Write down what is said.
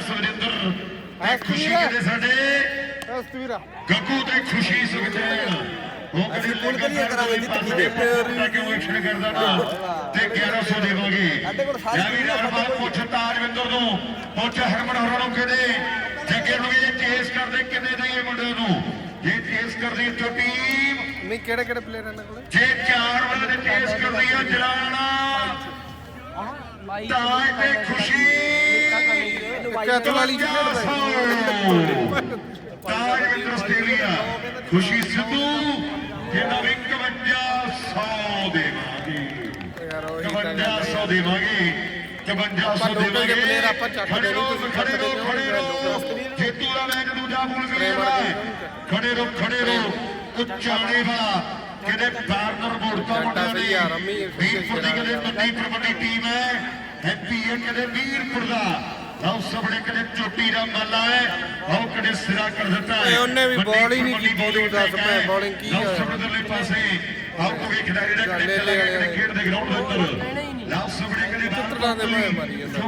ਸੁਰਿੰਦਰ ਤੇ ਖੁਸ਼ੀ ਕਿਤੇ ਸਾਡੇ? ਅਸਤਵੀਰਾ ਗੱਗੂ ਤੇ ਖੁਸ਼ੀ ਸੁਖਚੈਨ ਉਹ ਅਸੀਂ ਪੁੱਲ ਕਲੀਅਰ ਕਰਾਂਗੇ ਜੀ, ਤਕਲੀਫ ਦੇ ਪਿਆਰ ਕਿਉਂ ਐਕਸ਼ਨ ਕਰਦਾ ਨਾ? ਤੇ 1100 ਦੇਵਾਂਗੇ ਸਾਡੇ ਕੋਲ ਸਾਰੀ ਜਾਂ ਵੀ ਦੁਨੀਆ ਰਮਾਨ ਸਾਡੇ ਕੋਲ- ਪੁੱਛ ਤਾਜਵਿੰਦਰ ਨੂੰ। ਪੁੱਛ ਹਰਮਨ ਹੋਰਾਂ ਨੂੰ ਕਿਹਦੇ? ਜੱਗੇ ਨੂੰ ਵੀ ਜੇ ਚੇਸ ਕਰਦੇ ਕਿੰਨੇ ਦਈਏ ਮੁੰਡੇ ਨੂੰ? ਜੇ ਚੇਸ ਕਰਦੀ ਤਾਂ ਟੀਮ ਨਹੀਂ ਕਿਹੜੇ ਕਿਹੜੇ ਪਲੇਅਰ ਇਹਨਾਂ ਕੋਲੇ? ਜੇ ਚਾਰ ਵਾਰ ਚੇਸ ਕਰਦੀ ਆ ਜਲਾਣਾ। ਤਾਜ ਤੇ ਖੁਸ਼ੀ ਇੱਕ ਵਾਲੀ ਖੇਡਦਾ ਆਸਟ੍ਰੇਲੀਆ ਖੁਸ਼ੀ ਸਿੱਧੂ ਕਹਿੰਦਾ ਵੀ 5100 ਦੇਵਾਂਗੇ। ਯਾਰ ਉਹੀ ਗੱਲ 5100 ਦੇਵਾਂਗੇ 5100 ਆਪਾਂ ਲੋਕਲ ਦੇ ਦੇਵਾਂਗੇ player ਆਪਾਂ ਖੜੇ ਨਹੀਂ, ਰਹੋ, ਤੁਸੀਂ ਖੜੇ ਰਹੋ, ਖੜੇ ਨਹੀਂ, ਰਹੋ। ਜੇਤੂ ਦਾ ਮੈਚ ਦੂਜਾ ਬੋਲ ਕੇ ਪ੍ਰੇਮ ਲੈਣਾ ਵਰਗੇ ਹੈ। ਖੜੇ ਰਹੋ ਖੜੇ ਰਹੋ। ਉਚਾਣੇ ਵਾਲਾ ਕਿਹਦੇ ਬਾਰਨਰ ਬੋਰਡ ਤੋਂ ਘੰਟਾ ਮੁੰਡਾ ਸਹੀ ਨੇ? ਆ, ਰੰਮੀ ਇਹ ਵੀਰਪੁਰ ਦੀ ਕਦੇ ਵੱਡੀ ਪ੍ਰਬੰਡੀ ਟੀਮ ਹੈ? ਹੈਪੀ ਹੈ ਕਦੇ ਵੀਰਪੁਰ ਦਾ। ਆਓ ਸਭੜੇ ਕਦੇ ਚੋਟੀ ਦਾ ਮਾਲਾ ਹੈ। ਆਓ ਕਦੇ ਸਿਰਾ ਕਰ ਦਿੱਤਾ ਹੈ। ਉਹਨੇ ਵੀ ball ਹੀ ਨਹੀਂ ਕੀਤੀ, ਤੂੰ ਦੱਸ ਮੈਂ ਹੈ। bowling ਕੀ ਹੋਇਆ? ਸਭੜੇ ਦੇ ਪਾਸੇ। ਆਓ ਕੋਈ ਖਿਡਾਰੀ ਦਾ ਕਦੇ ਖੇਡ ਦੇ ਗਰਾਊਂਡ ਦੇ ਉੱਤਰ ਲਓ ਸਭੜੇ ਕਦੇ ਚਿੱਤਰਾਂ ਦੇ ਮੈਂ ਮਾਰੀ ਜਾਂਦਾ।